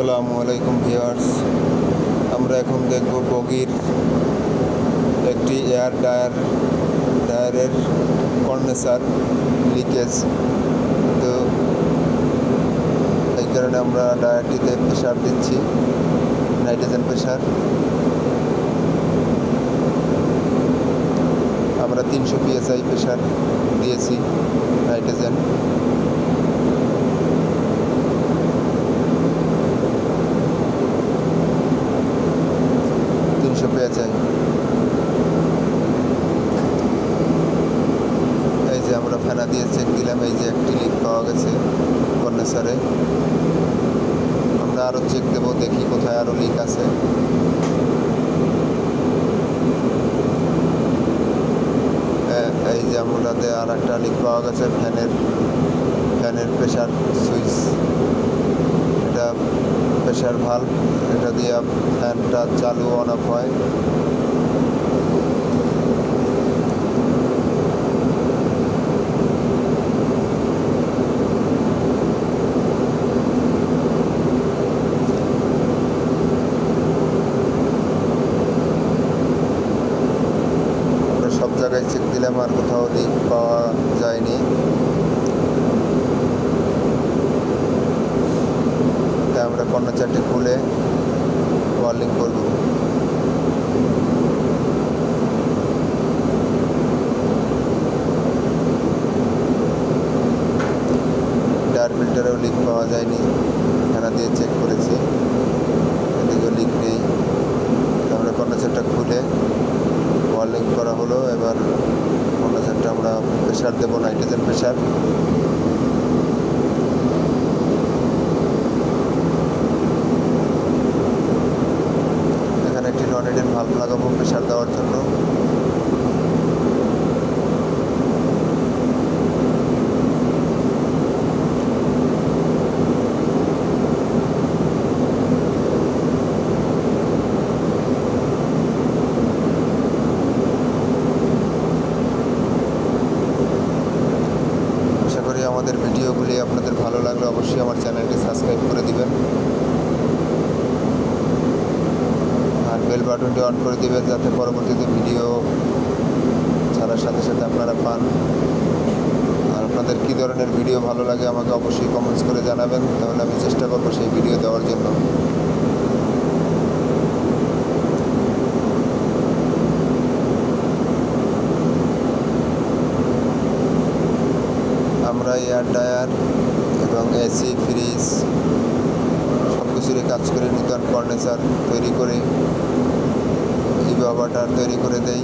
আসসালামু আলাইকুম ভিউয়ার্স। আমরা এখন দেখব বগির একটি এয়ার ডায়ার, ডায়ারের কন্ডেন্সার লিকেজ। তো এই কারণে আমরা ডায়ারটিতে প্রেশার দিচ্ছি, নাইট্রোজেন প্রেশার আমরা তিনশো পিএসআই প্রেশার দিয়েছি নাইট্রোজেন তিনশো পিএসআই এই যে আমরা ফেনা দিয়ে চেক দিলাম এই যে একটি লিক পাওয়া গেছে কন্ডেন্সারে আমরা আরও চেক দেবো দেখি কোথায় আরও লিক আছে এই যে আমাদের আর একটা লিক পাওয়া গেছে ফ্যানের ফ্যানের প্রেশার সুইচ প্রেশার ভাল্ব, এটা দিয়ে ফ্যানটা চালু অন অফ হয়। সব জায়গায় চেক দিলাম, আর কোথাও লিক পাওয়া যায়নি। আমরা কর্নাচারটি খুলে ওয়ার্লিং করব। ডার ফিল্টারেও লিক পাওয়া যায়নি ফেনা দিয়ে চেক করেছি। এদিকেও লিক নেই। তো আমরা কন্ডেন্সারটা খুলে ওয়ার্লিং করা হলো, এবার কন্ডেন্সারটা আমরা প্রেশার দেবো নাইট্রোজেন প্রেশার এখানে একটি নন এডেন ভাল্ব লাগাবো প্রেশার দেওয়ার জন্য। আমাদের ভিডিওগুলি আপনাদের ভালো লাগলে অবশ্যই আমার চ্যানেলটি সাবস্ক্রাইব করে দিবেন আর বেল বাটনটি অন করে দেবেন যাতে পরবর্তীতে ভিডিও ছাড়ার সাথে সাথে আপনারা পান। আর আপনাদের কী ধরনের ভিডিও ভালো লাগে আমাকে অবশ্যই কমেন্টস করে জানাবেন, তাহলে আমি চেষ্টা করব সেই ভিডিও দেওয়ার জন্য। আমরা এয়ার টায়ার এবং এসি ফ্রিজ সব কিছুরই কাজ করে নূতন ফার্নিচার তৈরি করে। ভিডিও আভাটার তৈরি করে দেই।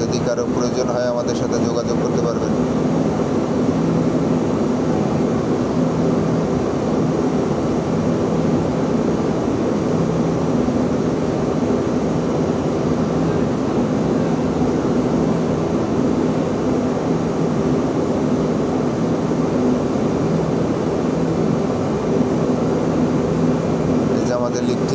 যদি কারও প্রয়োজন হয় আমাদের সাথে যোগাযোগ করতে পারবেন। আমাদের লিখতে